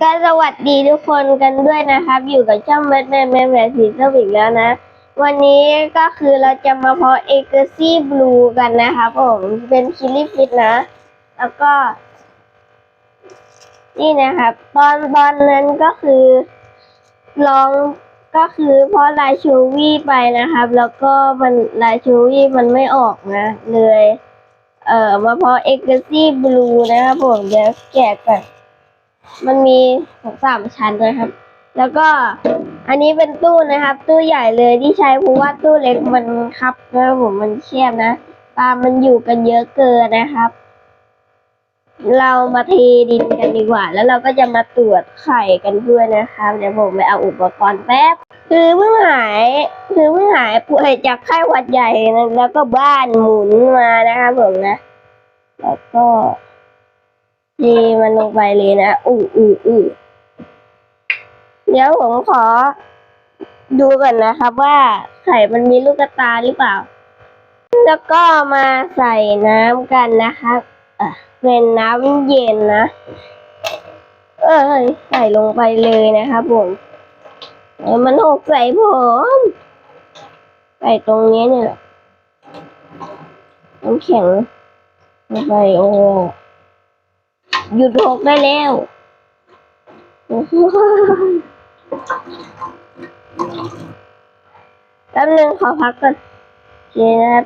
ก็สวัสดีทุกคนกันด้วยนะครับ อยู่กับช่องแบทแมนแมนแมนสีสวิกแล้วนะ วันนี้ก็คือเราจะมาเพาะเอเกอร์ซี่บลูกันนะครับผมเป็นคิลลี่ฟิตนะ แล้วก็ นี่นะครับ ตอนตอนนั้นก็คือลองก็คือเพราะลายชูวี่ไปนะครับ แล้วก็มันลายชูวี่มันไม่ออกนะ เลย เอ่อมาเพาะเอเกอร์ซี่บลูนะครับผมเดี๋ยวแกะก่อน มันมีสามชั้นนะครับ แล้วก็อันนี้เป็นตู้นะครับ ตู้ใหญ่เลยที่ใช้เพราะว่าตู้เล็กมันครับนะครับผมมันแคบนะปลามันอยู่กันเยอะเกินนะครับ เรามาเทดินกันดีกว่า แล้วเราก็จะมาตรวจไข่กันด้วยนะครับ เดี๋ยวผมไปเอาอุปกรณ์แป๊บ คือเพิ่งหาย คือเพิ่งหายป่วยจากไข้หวัดใหญ่นะแล้วก็บ้านหมุนมานะครับผมนะ แล้วก็ เทมันลงไปเลยนะอู้อู้อู้เดี๋ยวผมขอ ดูก่อนนะครับว่าไข่มันมีลูกตาหรือเปล่า แล้วก็มาใส่น้ำกันนะครับอะเป็นน้ำเย็นนะ เอ้ยใส่ลงไปเลยนะครับผมเออมันหกใส่ผมใส่ตรงนี้เนี่ยแหละน้ำแข็งลงไปโอ้ หยุดหกได้แล้วโอ้โหแป๊บนึงขอพักก่อนเคนะครับ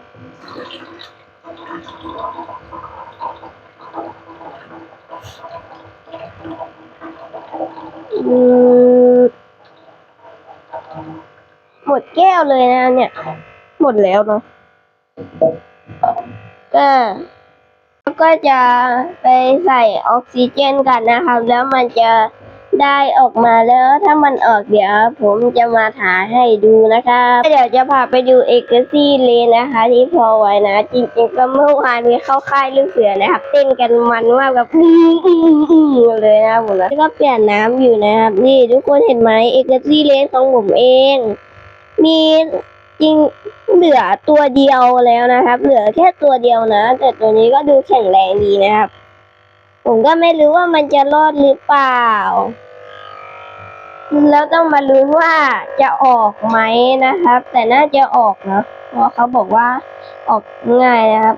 หมดแก้วเลยนะเนี่ย หมดแล้วเนาะก็แล้ว ก็จะไปใส่ออกซิเจนกันนะครับ แล้วมันจะได้ออกมาแล้วถ้ามันออกเดี๋ยวผมจะมาถ่ายให้ดูนะคะเดี๋ยวจะพาไปดูเอกซี่เลยนะคะ ที่พอไว้นะ จริงๆก็เมื่อวานมีเข้าค่ายลูกเสือนะครับ เต้นกันมันมากแบบอื้ออื้ออื้อเลยนะครับผมแล้วก็เปลี่ยนน้ำอยู่นะครับ นี่ทุกคนเห็นไหมเอกซี่เลสของผมเอง มี จริงเหลือตัวเดียวแล้วนะครับ เหลือแค่ตัวเดียวนะ แต่ตัวนี้ก็ดูแข็งแรงดีนะครับ ผมก็ไม่รู้ว่ามันจะรอดหรือเปล่า แล้วต้องมาลุ้นว่าจะออกไหมนะครับ แต่น่าจะออกนะเพราะเขาบอกว่าออกง่ายนะครับ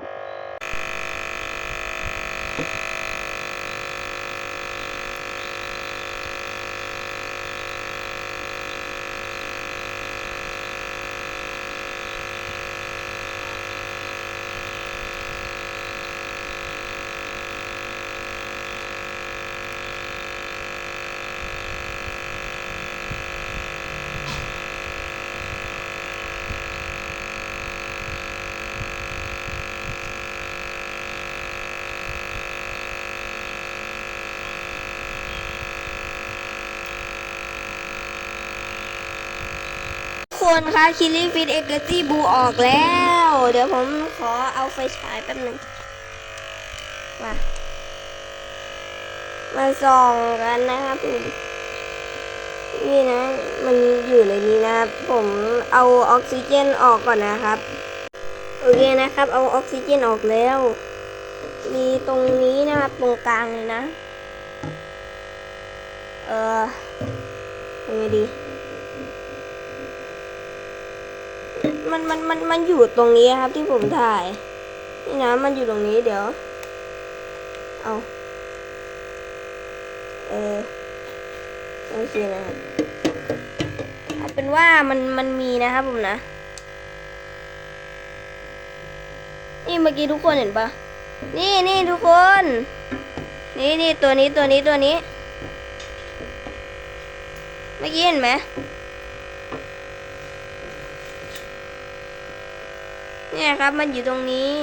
คนคะคิลลี่ฟิตเอเกอร์ตี้บูออกแล้ว เดี๋ยวผมขอเอาไฟฉายแป๊บหนึงมามาส่องกันนะครับนี่นะ มันอยู่ในนี้นะครับ ผมเอาออกซิเจนออกก่อนนะครับ โอเคนะครับ เอาออกซิเจนออกแล้ว มีตรงนี้นะครับตรงกลางเลยนะ เออยังไงดี มันมันมันมันอยู่ตรงนี้ครับ ที่ผมถ่าย นี่นะมันอยู่ตรงนี้เดี๋ยว เอาเออโอเคนะครับเอาเป็นว่ามันมันมีนะครับผมนะนี่เมื่อกี้ทุกคนเห็นปะนี่นี่ทุกคน นี่นี่ตัวนี้ตัวนี้ตัวนี้ เมื่อกี้เห็นไหม เนี่ยครับมันอยู่ตรงนี้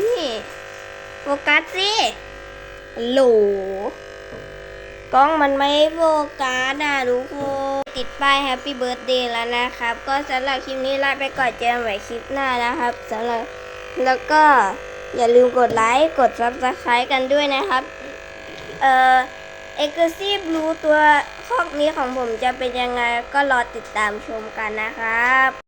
นี่โฟกัสสิฮัลโหลกล้องมันไม่โฟกัสนะทุกคนติดป้ายแฮปปี้เบิร์ a เดย์แล้วนะครับ ก็สำหรับคลิปนี้ลาไปก่อนเจอกันใหม่คลิปหน้านะครับสำหรับแล้วก็อย่าลืมกดไลค์กด subscribe กันด้วยนะครับ เอ่อเอกซีบลูตัวคอกนี้ของผมจะเป็นยังไงก็รอติดตามชมกันนะครับ